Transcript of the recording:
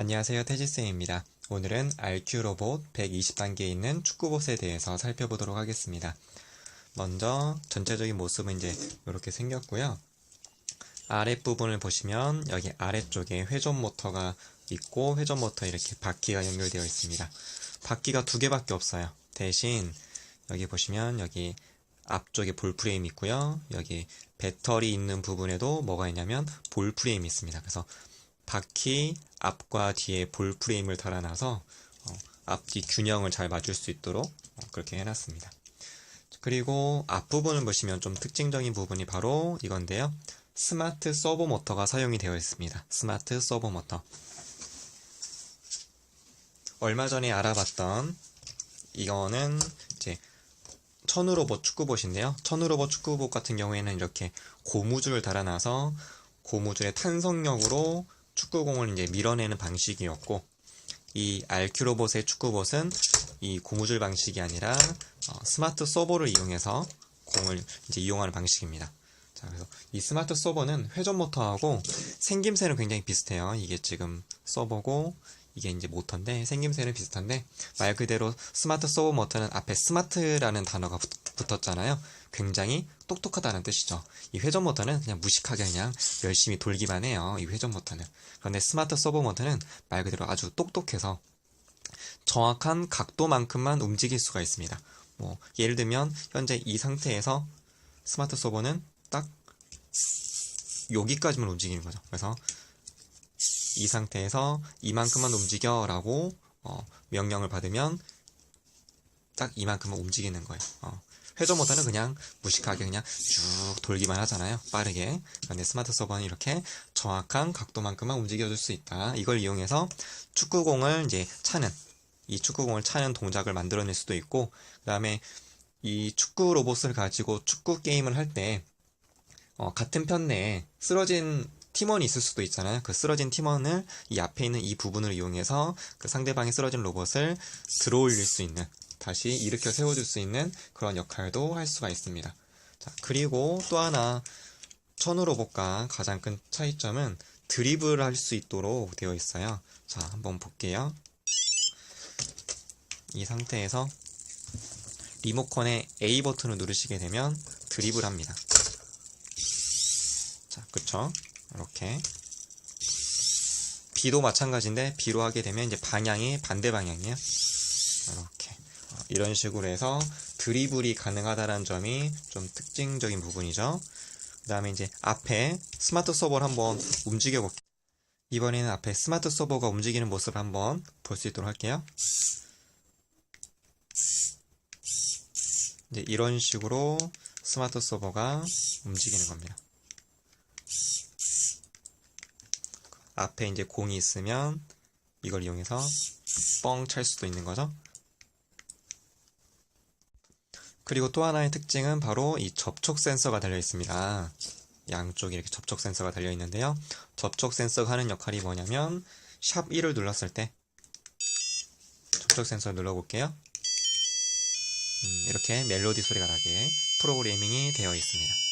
안녕하세요 태지쌤입니다. 오늘은 RQ 로봇 120단계에 있는 축구봇에 대해서 살펴보도록 하겠습니다. 먼저 전체적인 모습은 이제 이렇게 생겼고요. 아랫부분을 보시면 여기 아래쪽에 회전 모터가 있고 회전 모터 이렇게 바퀴가 연결되어 있습니다. 바퀴가 두 개밖에 없어요. 대신 여기 보시면 여기 앞쪽에 볼 프레임 있고요. 여기 배터리 있는 부분에도 뭐가 있냐면 볼 프레임이 있습니다. 그래서 바퀴 앞과 뒤에 볼 프레임을 달아놔서 어, 앞뒤 균형을 잘 맞출 수 있도록 어, 그렇게 해놨습니다. 그리고 앞부분을 보시면 좀 특징적인 부분이 바로 이건데요. 스마트 서버 모터가 사용이 되어 있습니다. 스마트 서버 모터. 얼마 전에 알아봤던 이거는 이제 천우로봇 축구봇인데요. 천우로봇 축구봇 같은 경우에는 이렇게 고무줄을 달아놔서 고무줄의 탄성력으로 축구공을 이제 밀어내는 방식이었고 이 RQ 로봇의 축구봇은 이 고무줄 방식이 아니라 어, 스마트 서버를 이용해서 공을 이제 이용하는 방식입니다. 자, 그래서 이 스마트 서버는 회전 모터하고 생김새는 굉장히 비슷해요. 이게 지금 서버고 이게 이제 모터인데 생김새는 비슷한데 말 그대로 스마트 서버 모터는 앞에 스마트라는 단어가 붙, 붙었잖아요. 굉장히 똑똑하다는 뜻이죠. 이 회전 모터는 그냥 무식하게 그냥 열심히 돌기만 해요. 이 회전 모터는. 그런데 스마트 서버 모터는 말 그대로 아주 똑똑해서 정확한 각도만큼만 움직일 수가 있습니다. 뭐 예를 들면 현재 이 상태에서 스마트 서버는 딱 여기까지만 움직이는 거죠. 그래서 이 상태에서 이만큼만 움직여 라고 어, 명령을 받으면 딱 이만큼만 움직이는 거예요. 어. 회전 모터는 그냥 무식하게 그냥 쭉 돌기만 하잖아요. 빠르게. 그런데 스마트 서버는 이렇게 정확한 각도만큼만 움직여줄 수 있다. 이걸 이용해서 축구공을 이제 차는 이 축구공을 차는 동작을 만들어낼 수도 있고 그 다음에 이 축구 로봇을 가지고 축구 게임을 할때 어, 같은 편 내에 쓰러진 팀원이 있을 수도 있잖아요. 그 쓰러진 팀원을 이 앞에 있는 이 부분을 이용해서 그 상대방이 쓰러진 로봇을 들어 올릴 수 있는 다시 일으켜 세워줄 수 있는 그런 역할도 할 수가 있습니다. 자, 그리고 또 하나 천우 로봇과 가장 큰 차이점은 드리블 할수 있도록 되어 있어요. 자, 한번 볼게요. 이 상태에서 리모컨의 A 버튼을 누르시게 되면 드리블 합니다. 자, 그쵸? 이렇게. B도 마찬가지인데 B로 하게 되면 이제 방향이 반대 방향이에요. 이렇게. 어, 이런 식으로 해서 드리블이 가능하다는 점이 좀 특징적인 부분이죠. 그 다음에 이제 앞에 스마트 서버를 한번 움직여 볼게요. 이번에는 앞에 스마트 서버가 움직이는 모습을 한번 볼 수 있도록 할게요. 이제 이런 식으로 스마트 서버가 움직이는 겁니다. 앞에 이제 공이 있으면 이걸 이용해서 뻥 찰 수도 있는 거죠. 그리고 또 하나의 특징은 바로 이 접촉 센서가 달려 있습니다. 양쪽에 이렇게 접촉 센서가 달려 있는데요. 접촉 센서가 하는 역할이 뭐냐면 샵 1을 눌렀을 때 접촉 센서 눌러볼게요. 음, 이렇게 멜로디 소리가 나게 프로그래밍이 되어 있습니다.